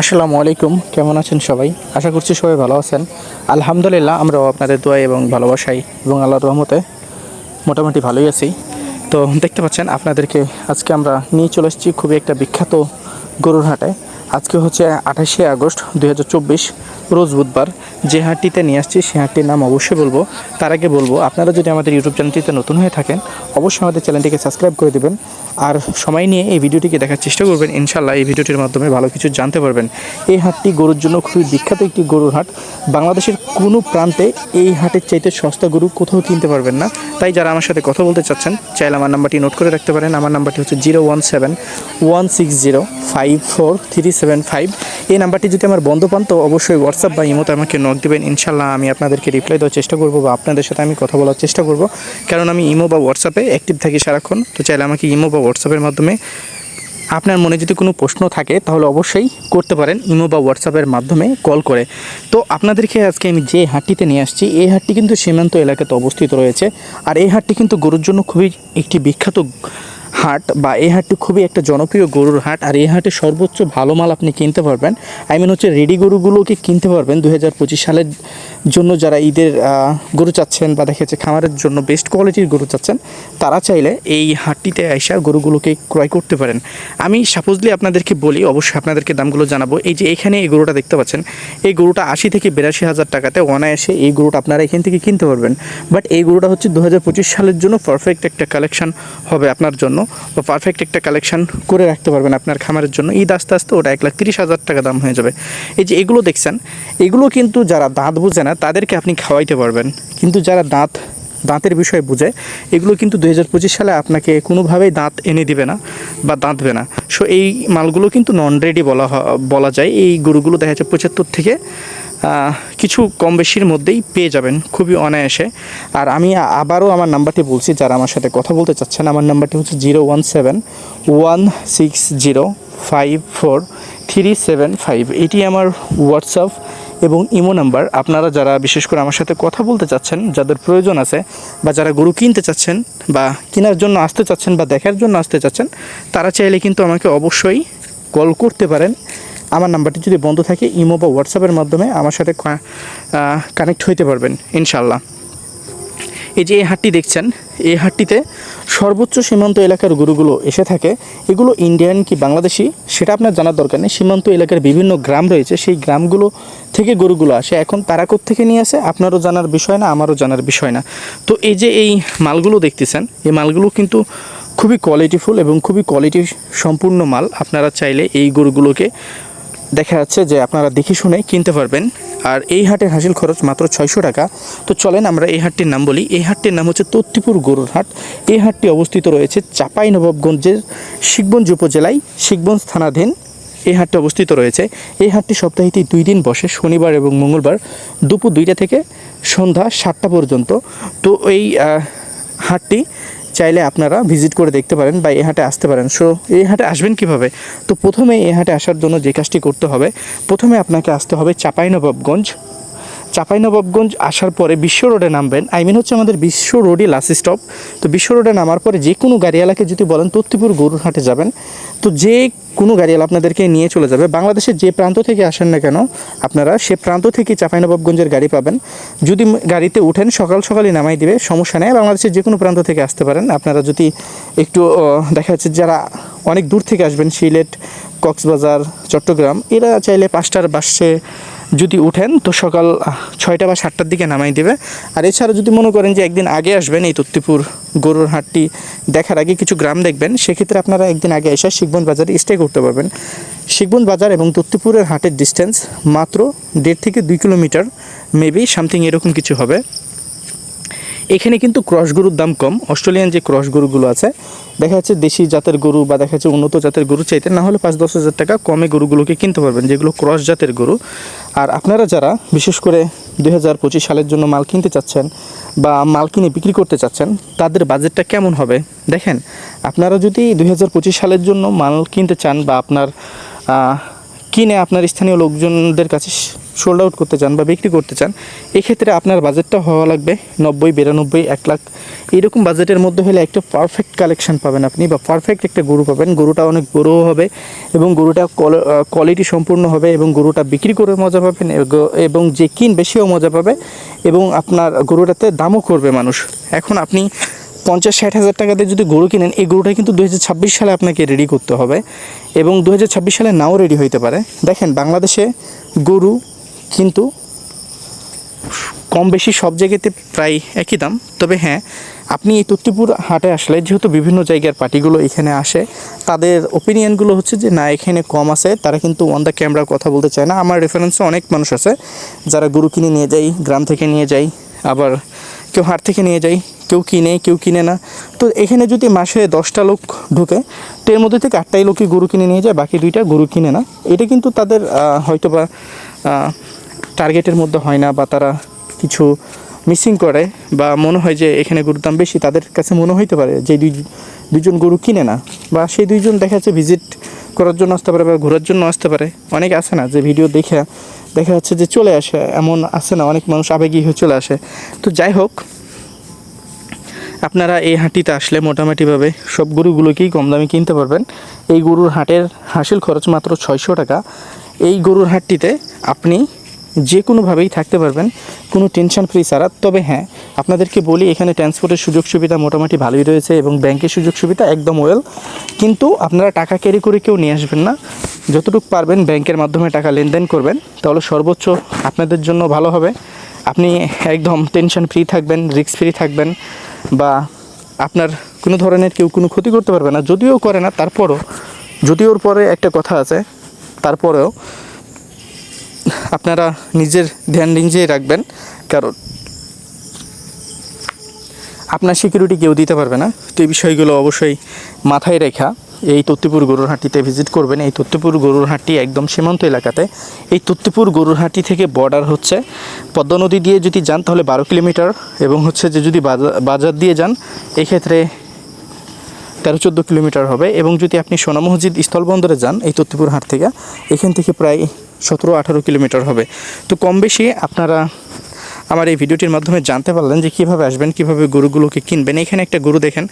আসসালামু আলাইকুম। কেমন আছেন সবাই? আশা করছি সবাই ভালো আছেন। আলহামদুলিল্লাহ, আমরাও আপনাদের দোয়াই এবং ভালোবাসাই এবং আল্লাহ রহমতে মোটামুটি ভালোই আছি। তো দেখতে পাচ্ছেন, আপনাদেরকে আজকে আমরা নিয়ে চলে এসেছি খুবই একটা বিখ্যাত গরুর হাটে। আজকে হচ্ছে আঠাশে আগস্ট দু হাজার চব্বিশ, রোজ বুধবার। যে হাটটিতে নিয়ে আসছি সেই হাটটির নাম অবশ্যই বলব। তার আগে বলব, আপনারা যদি আমাদের ইউটিউব চ্যানেলটিতে নতুন হয়ে থাকেন, অবশ্যই আমাদের চ্যানেলটিকে সাবস্ক্রাইব করে দেবেন। আর সময় নিয়ে এই ভিডিওটিকে দেখার চেষ্টা করবেন ইনশাল্লাহ এই ভিডিওটির মাধ্যমে ভালো কিছু জানতে পারবেন। এই হাটটি গরুর জন্য খুবই বিখ্যাত একটি গরুর হাট। বাংলাদেশের কোনো প্রান্তে এই হাটের চাইতে সস্তা গরু কোথাও কিনতে পারবেন না। তাই যারা আমার সাথে কথা বলতে চাচ্ছেন, চাইলে আমার নাম্বারটি নোট করে রাখতে পারেন। আমার নাম্বারটি হচ্ছে zero one seven one six zero five four three seven five. এই নাম্বারটি যদি আমার বন্ধ পান, তো অবশ্যই হোয়াটসঅ্যাপ বা ইমোতে আমাকে নক দেবেন। ইনশাল্লাহ আমি আপনাদেরকে রিপ্লাই দেওয়ার চেষ্টা করব বা আপনাদের সাথে আমি কথা বলার চেষ্টা করব। কারণ আমি ইমো বা হোয়াটসঅ্যাপে অ্যাক্টিভ থাকি সারাক্ষণ। তো চাইলে আমাকে ইমো বা হোয়াটসঅ্যাপের মাধ্যমে আপনার মনে যদি কোনো প্রশ্ন থাকে, তাহলে অবশ্যই করতে পারেন। ইমো বা হোয়াটসঅ্যাপের মাধ্যমে কল করে। তো আপনাদেরকে আজকে আমি যে হাটটিতে নিয়ে আসছি, এই হাটটি কিন্তু সীমান্ত এলাকাতে অবস্থিত রয়েছে। আর এই হাটটি কিন্তু গরুর জন্য খুবই একটি বিখ্যাত হাট বা এই হাটটি খুবই একটা জনপ্রিয় গরুর হাট। আর এই হাটে সর্বোচ্চ ভালো মাল আপনি কিনতে পারবেন। আই মিন হচ্ছে রেডি গরুগুলোকে কিনতে পারবেন। দু হাজার পঁচিশ সালের জন্য যারা ঈদের গরু চাচ্ছেন বা দেখা যাচ্ছে খামারের জন্য বেস্ট কোয়ালিটির গরু চাচ্ছেন, তারা চাইলে এই হাটটিতে আইসা গরুগুলোকে ক্রয় করতে পারেন। আমি সাপোজলি আপনাদেরকে বলি, অবশ্যই আপনাদেরকে দামগুলো জানাব। এই যে এখানে এই গরুটা দেখতে পাচ্ছেন, এই গরুটা আশি থেকে বিরাশি হাজার টাকাতে অনায়াসে এই গরুটা আপনারা এখান থেকে কিনতে পারবেন। বাট এই গরুটা হচ্ছে দু হাজার পঁচিশ সালের জন্য পারফেক্ট একটা কালেকশান হবে আপনার জন্য। বা পারফেক্ট একটা কালেকশন করে রাখতে পারবেন আপনার খামারের জন্য। ঈদ আস্তে আস্তে ওটা এক লাখ তিরিশ হাজার টাকা দাম হয়ে যাবে। এই যে এগুলো দেখছেন, এগুলো কিন্তু যারা দাঁত বোঝে না, তাদেরকে আপনি খাওয়াইতে পারবেন। কিন্তু যারা দাঁত, দাঁতের বিষয়ে বুঝে, এগুলো কিন্তু দু হাজার পঁচিশ সালে আপনাকে কোনোভাবেই দাঁত এনে দিবে না বা দাঁতবে না। সো এই মালগুলো কিন্তু নন রেডি বলা বলা যায়। এই গরুগুলো দেখা যাচ্ছে পঁচাত্তর থেকে কিছু কম বেশির মধ্যেই পেয়ে যাবেন খুবই অনায়াসে। আর আমি আবারও আমার নাম্বারটি বলছি, যারা আমার সাথে কথা বলতে চাচ্ছেন, আমার নাম্বারটি হচ্ছে zero one seven one six zero five four three seven five. এটি আমার হোয়াটসঅ্যাপ এবং ইমো নাম্বার। আপনারা যারা বিশেষ করে আমার সাথে কথা বলতে চাচ্ছেন, যাদের প্রয়োজন আছে, বা যারা গরু কিনতে চাচ্ছেন, বা কেনার জন্য আসতে চাচ্ছেন, বা দেখার জন্য আসতে চাচ্ছেন, তারা চাইলে কিন্তু আমাকে অবশ্যই কল করতে পারেন। আমার নাম্বারটি যদি বন্ধ থাকে, ইমো বা হোয়াটসঅ্যাপের মাধ্যমে আমার সাথে কানেক্ট হইতে পারবেন ইনশাল্লাহ এই যে এই হাটটি দেখছেন, এই হাটটিতে সর্বোচ্চ সীমান্ত এলাকার গরুগুলো এসে থাকে। এগুলো ইন্ডিয়ান কি বাংলাদেশি? সেটা আপনার জানার দরকার নেই। সীমান্ত এলাকার বিভিন্ন গ্রাম রয়েছে। সেই গ্রামগুলো থেকে গরুগুলো আসে। এখন তারা থেকে নিয়ে আসে? আপনারও জানার বিষয় না, আমারও জানার বিষয় না। তো এই যে এই মালগুলো দেখতেছেন, এই মালগুলো কিন্তু খুবই কোয়ালিটিফুল এবং খুবই কোয়ালিটি সম্পূর্ণ মাল। আপনারা চাইলে এই গরুগুলোকে দেখা যাচ্ছে যে আপনারা দেখে শুনে কিনতে পারবেন। আর এই হাটের হাসিল খরচ মাত্র ছয়শো টাকা। তো চলেন আমরা এই হাটটির নাম বলি। এই হাটটির নাম হচ্ছে তত্তিপুর গরুর হাট। এই হাটটি অবস্থিত রয়েছে চাপাই নবাবগঞ্জের শিখগঞ্জ উপজেলায় শিখগঞ্জ থানাধীন এই হাটটি অবস্থিত রয়েছে। এই হাটটি সপ্তাহে দুই দিন বসে, শনিবার এবং মঙ্গলবার দুপুর দুইটা থেকে সন্ধ্যা সাতটা পর্যন্ত। তো এই হাটটি চাইলে আপনারা ভিজিট করে দেখতে পারেন বা এ হাটে আসতে পারেন। সো এই হাটে আসবেন কীভাবে? তো প্রথমে এ হাটে আসার জন্য যে কাজটি করতে হবে, প্রথমে আপনাকে আসতে হবে চাঁপাইনবাবগঞ্জ চাঁপাইনবাবগঞ্জ আসার পরে বিশ্ব রোডে নামবেন। আই মিন হচ্ছে আমাদের বিশ্ব রোডই লাস্ট স্টপ তো বিশ্ব রোডে নামার পরে যে কোনো গাড়িওয়ালাকে যদি বলেন তত্তিপুর গরুর হাটে যাবেন, তো যে কোনো গাড়িওয়ালা আপনাদেরকে নিয়ে চলে যাবে। বাংলাদেশের যে প্রান্ত থেকে আসেন না কেন, আপনারা সে প্রান্ত থেকে চাঁপাইনবাবগঞ্জের গাড়ি পাবেন। যদি গাড়িতে উঠেন, সকাল সকালই নামাই দিবে, সমস্যা নেই। বাংলাদেশের যে কোনো প্রান্ত থেকে আসতে পারেন। আপনারা যদি একটু দেখা যাচ্ছে যারা অনেক দূর থেকে আসবেন, সিলেট, কক্সবাজার, চট্টগ্রাম, এরা চাইলে পাঁচটার বাসে যদি উঠেন, তো সকাল ছয়টা বা সাতটার দিকে নামাই দেবে। আর এছাড়া যদি মনে করেন যে একদিন আগে আসবেন এই তত্তিপুর গরুর হাটটি দেখার আগে কিছু গ্রাম দেখবেন, সেক্ষেত্রে আপনারা একদিন আগে এসে শিখবন বাজারে স্টে করতে পারবেন। শিখবন বাজার এবং তত্তিপুরের হাটের ডিস্টেন্স মাত্র দেড় থেকে দুই কিলোমিটার মেবি সামথিং এরকম কিছু হবে। এখানে কিন্তু ক্রস গরুর দাম কম। অস্ট্রেলিয়ান যে ক্রস গরুগুলো আছে, দেখা যাচ্ছে দেশি জাতের গরু বা দেখা যাচ্ছে উন্নত জাতের গরু চাইতে না হলে পাঁচ দশ হাজার টাকা কমে গরুগুলোকে কিনতে পারবেন, যেগুলো ক্রস জাতের গরু। আর আপনারা যারা বিশেষ করে দুই হাজার পঁচিশ সালের জন্য মাল কিনতে চাচ্ছেন বা মাল কিনে বিক্রি করতে চাচ্ছেন, তাদের বাজেটটা কেমন হবে? দেখেন, আপনারা যদি দুই হাজার পঁচিশ সালের জন্য মাল কিনতে চান বা আপনার কিনে আপনার স্থানীয় লোকজনদের কাছে সোল্ড আউট করতে চান বা বিক্রি করতে চান, এক্ষেত্রে আপনার বাজেটটা হওয়া লাগবে নব্বই, বিরানব্বই, এক লাখ। এইরকম বাজেটের মধ্যে হলে একটা পারফেক্ট কালেকশন পাবেন আপনি বা পারফেক্ট একটা গরু পাবেন। গরুটা অনেক বড়ও হবে এবং গরুটা কোয়ালিটি সম্পূর্ণ হবে এবং গরুটা বিক্রি করে মজা পাবেন এবং যে কিনবে সেও মজা পাবে এবং আপনার গরুটাতে দামও করবে মানুষ। এখন আপনি পঞ্চাশ ষাট হাজার টাকাতে যদি গরু কিনেন, এই গরুটা কিন্তু দু হাজার ছাব্বিশ সালে আপনাকে রেডি করতে হবে এবং দু হাজার ছাব্বিশ সালে নাও রেডি হইতে পারে। দেখেন, বাংলাদেশে গরু কিন্তু কম বেশি সব জায়গাতে প্রায় একই দাম। তবে হ্যাঁ আপনি এই তত্তিপুর হাটে আসলে যেহেতু বিভিন্ন জায়গার পার্টিগুলো এখানে আসে, তাদের ওপিনিয়নগুলো হচ্ছে যে, না, এখানে কম আছে। তারা কিন্তু অন দ্য ক্যামেরা কথা বলতে চায় না। আমার রেফারেন্সে অনেক মানুষ আছে, যারা গরু কিনে নিয়ে যায়, গ্রাম থেকে নিয়ে যায়, আবার কেউ হাট থেকে নিয়ে যায় কেউ কিনে কেউ কিনে না। তো এখানে যদি মাসে দশটা লোক ঢুকে, তো এর মধ্যে থেকে আটটাই লোকই গরু কিনে নিয়ে যায়, বাকি দুইটা গরু কিনে না। এটা কিন্তু তাদের হয়তো বা টার্গেটের মধ্যে হয় না বা তারা কিছু মিসিং করে বা মনে হয় যে এখানে গরুর দাম বেশি, তাদের কাছে মনে হইতে পারে যে দুই দুজন গরু কিনে না বা সেই দুইজন দেখা যাচ্ছে ভিজিট করার জন্য আসতে পারে বা ঘোরার জন্য আসতে পারে। অনেক আছে না যে ভিডিও দেখে, দেখা যাচ্ছে যে চলে আসে, এমন আছে না অনেক মানুষ আবেগী হয়ে চলে আসে। তো যাই হোক আপনারা এই হাঁটিতে আসলে মোটামুটিভাবে সব গরুগুলোকেই কম দামে কিনতে পারবেন। এই গরুর হাটের হাসিল খরচ মাত্র ছয়শো টাকা। এই গরুর হাটটিতে আপনি যে কোনোভাবেই থাকতে পারবেন, কোনো টেনশন ফ্রি ছাড়া। তবে হ্যাঁ আপনাদেরকে বলি, এখানে ট্রান্সপোর্টের সুযোগ সুবিধা মোটামুটি ভালোই রয়েছে এবং ব্যাংকের সুযোগ সুবিধা একদম ওয়েল কিন্তু আপনারা টাকা ক্যারি করে কেউ নিয়ে আসবেন না। যতটুকু পারবেন ব্যাংকের মাধ্যমে টাকা লেনদেন করবেন। তাহলে সর্বোচ্চ আপনাদের জন্য ভালো হবে। আপনি একদম টেনশন ফ্রি থাকবেন রিস্ক ফ্রি থাকবেন বা আপনার কোনো ধরনের কেউ কোনো ক্ষতি করতে পারবে না, যদিও করে না, তারপরও, যদিও ওর পরে একটা কথা আছে, তারপরেও আপনারা নিজের ধ্যান নিজেই রাখবেন, কারণ আপনার সিকিউরিটি কেউ দিতে পারবে না। তো এই বিষয়গুলো অবশ্যই মাথায় রেখা। এই তত্ত্বপুর গরুর হাটিতে ভিজিট করবেন। এই তত্ত্বপুর গরুর হাটটি একদম সীমান্ত এলাকাতে। এই তত্ত্বপুর গরুর হাটি থেকে বর্ডার হচ্ছে পদ্মা নদী দিয়ে যদি যান তাহলে বারো কিলোমিটার এবং হচ্ছে যে যদি বাজার দিয়ে যান, এক্ষেত্রে তেরো চোদ্দ কিলোমিটার হবে এবং যদি আপনি সোনা মসজিদ স্থলবন্দরে যান এই তত্ত্বপুর হাট থেকে, এখান থেকে প্রায় সতেরো আঠারো কিলোমিটার হবে। তো কম বেশি আপনারা আমার এই ভিডিওটির মাধ্যমে জানতে পারলেন যে কীভাবে আসবেন, কীভাবে গরুগুলোকে কিনবেন। এখানে একটা গরু দেখেন।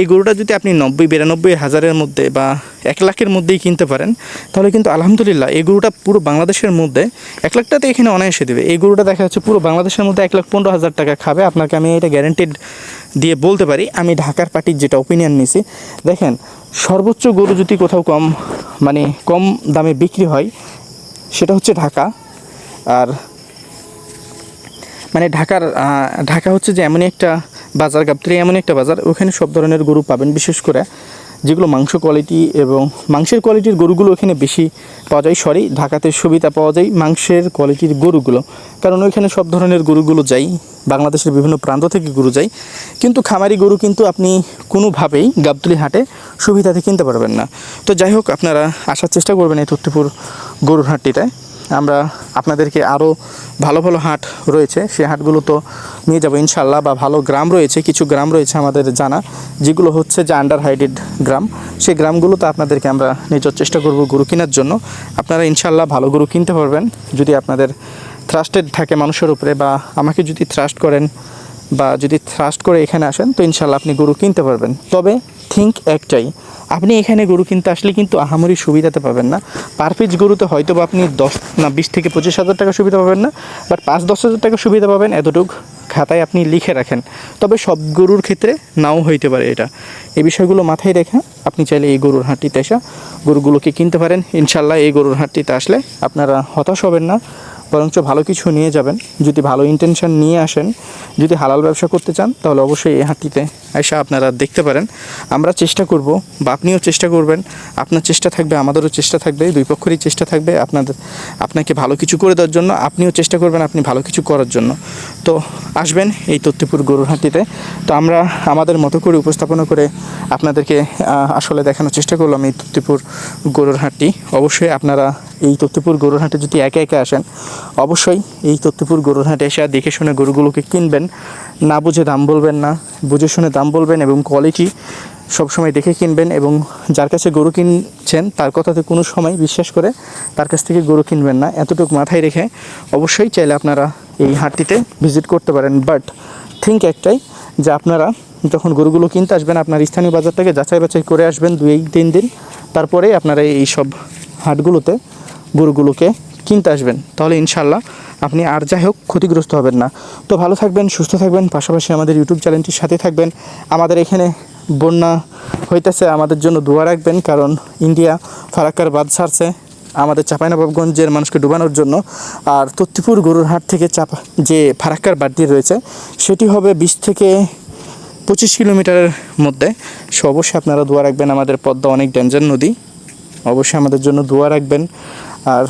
এই গরুটা যদি আপনি নব্বই, বিরানব্বই, হাজারের মধ্যে বা এক লাখের মধ্যেই কিনতে পারেন, তাহলে কিন্তু আলহামদুলিল্লাহ এই গরুটা পুরো বাংলাদেশের মধ্যে এক লাখটাতে এখানে অনায়াসে দেবে। এই গরুটা দেখা যাচ্ছে পুরো বাংলাদেশের মধ্যে এক লাখ পনেরো হাজার টাকা খাবে। আপনাকে আমি এটা গ্যারেন্টেড দিয়ে বলতে পারি। আমি ঢাকার পার্টির যেটা ওপিনিয়ন নিছি দেখেন, সর্বোচ্চ গরু যদি কোথাও কম মানে কম দামে বিক্রি হয়, সেটা হচ্ছে ঢাকা। আর মানে ঢাকার ঢাকা হচ্ছে যে এমনই একটা বাজার, গাবতলি এমন একটা বাজার, ওখানে সব ধরনের গরু পাবেন বিশেষ করে যেগুলো মাংস কোয়ালিটি এবং মাংসের কোয়ালিটির গরুগুলো এখানে বেশি পাওয়া যায়। সরি ঢাকাতে সুবিধা পাওয়া যায় মাংসের কোয়ালিটির গরুগুলো। কারণ ওইখানে সব ধরনের গরুগুলো যাই বাংলাদেশের বিভিন্ন প্রান্ত থেকে গরু যায়। কিন্তু খামারি গরু কিন্তু আপনি কোনোভাবেই গাবতলি হাটে সুবিধাতে কিনতে পারবেন না। তো যাই হোক, আপনারা আসার চেষ্টা করবেন এই তত্ত্বপুর গরুর হাটটিতে। আমরা আপনাদেরকে আরও ভালো ভালো হাট রয়েছে। সেই হাটগুলো তো নিয়ে যাব ইনশাল্লাহ বা ভালো গ্রাম রয়েছে, কিছু গ্রাম রয়েছে আমাদের জানা, যেগুলো হচ্ছে যে আন্ডার হাইডেড গ্রাম। সেই গ্রামগুলোতে আপনাদেরকে আমরা নিয়ে যাওয়ার চেষ্টা করব গরু কেনার জন্য। আপনারা ইনশাল্লাহ ভালো গরু কিনতে পারবেন। যদি আপনাদের থ্রাস্টেড থাকে মানুষের উপরে বা আমাকে যদি থ্রাস্ট করেন বা যদি থ্রাস্ট করে এখানে আসেন, তো ইনশাল্লাহ আপনি গরু কিনতে পারবেন। তবে থিঙ্ক একটাই আপনি এখানে গরু কিনতে আসলে কিন্তু আহামরি সুবিধাতে পাবেন না। পার পিস গরুতে হয়তো বা আপনি দশ, না, বিশ থেকে পঁচিশ হাজার টাকা সুবিধা পাবেন না বাট পাঁচ, দশ হাজার টাকা সুবিধা পাবেন এতটুকু খাতায় আপনি লিখে রাখেন। তবে সব গরুর ক্ষেত্রে নাও হইতে পারে এটা। এই বিষয়গুলো মাথায় রেখে আপনি চাইলে এই গরুর হাটটিতে এসে গরুগুলোকে কিনতে পারেন। ইনশাল্লাহ এই গরুর হাটটিতে আসলে আপনারা হতাশ হবেন না। বরঞ্চ ভালো কিছু নিয়ে যাবেন। যদি ভালো ইন্টেনশন নিয়ে আসেন, যদি হালাল ব্যবসা করতে চান, তাহলে অবশ্যই এই হাটটিতে এসে আপনারা দেখতে পারেন। আমরা চেষ্টা করব, বা আপনিও চেষ্টা করবেন। আপনার চেষ্টা থাকবে, আমাদেরও চেষ্টা থাকবে, দুই পক্ষেরই চেষ্টা থাকবে আপনাদের, আপনাকে ভালো কিছু করে দেওয়ার জন্য, আপনিও চেষ্টা করবেন আপনি ভালো কিছু করার জন্য। তো আসবেন এই তত্ত্বপুর গরুর হাটিতে তো আমরা আমাদের মতো করে উপস্থাপনা করে আপনাদেরকে আসলে দেখানোর চেষ্টা করলাম এই তত্ত্বপুর গরুর হাটটি। অবশ্যই আপনারা এই তত্ত্বপুর গরুর হাটে যদি একা একা আসেন অবশ্যই এই তত্ত্বপুর গরুর হাটে এসে দেখে শুনে গরুগুলোকে কিনবেন। না বুঝে দাম বলবেন না, বুঝে শুনে দাম বলবেন এবং কোয়ালিটি সবসময় দেখে কিনবেন এবং যার কাছে গরু কিনছেন তার কথাতে কোনো সময় বিশ্বাস করে তার কাছ থেকে গরু কিনবেন না। এতটুকু মাথায় রেখে অবশ্যই চাইলে আপনারা এই হাটটিতে ভিজিট করতে পারেন। বাট থিঙ্ক একটাই যে আপনারা যখন গরুগুলো কিনতে আসবেন, আপনার স্থানীয় বাজার থেকে যাচাই বাছাই করে আসবেন দুই তিন দিন। তারপরেই আপনারা এই সব হাটগুলোতে গরুগুলোকে কিনতে আসবেন, তাহলে ইনশাল্লাহ আপনি আর যাই হোক ক্ষতিগ্রস্ত হবেন না। তো ভালো থাকবেন, সুস্থ থাকবেন, পাশাপাশি আমাদের ইউটিউব চ্যানেলটির সাথে থাকবেন। আমাদের এখানে বন্যা হইতেছে, আমাদের জন্য দোয়া রাখবেন, কারণ ইন্ডিয়া ফারাক্কার বাদ ছাড়ছে, আমাদের চাঁপাইনবাবগঞ্জের মানুষকে ডুবানোর জন্য। আর তত্তিপুর গরুর হাট থেকে চাপা, যে ফারাক্কার বাড়তি রয়েছে, সেটি হবে বিশ থেকে পঁচিশ কিলোমিটারের মধ্যে। সো অবশ্যই আপনারা দোয়া রাখবেন, আমাদের পদ্মা অনেক ডেঞ্জার নদী। অবশ্যই আমাদের জন্য দোয়া রাখবেন। আর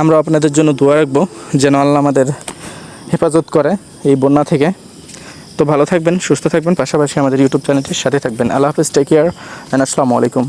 আমরা আপনাদের জন্য দোয়া রাখব যেন আল্লাহ আমাদের হেফাজত করে এই বন্যা থেকে। তো ভালো থাকবেন, সুস্থ থাকবেন, পাশাপাশি আমাদের ইউটিউব চ্যানেলটির সাথে থাকবেন। আল্লাহ হাফিজ টেক কেয়ার অ্যান্ড আসসালামু আলাইকুম।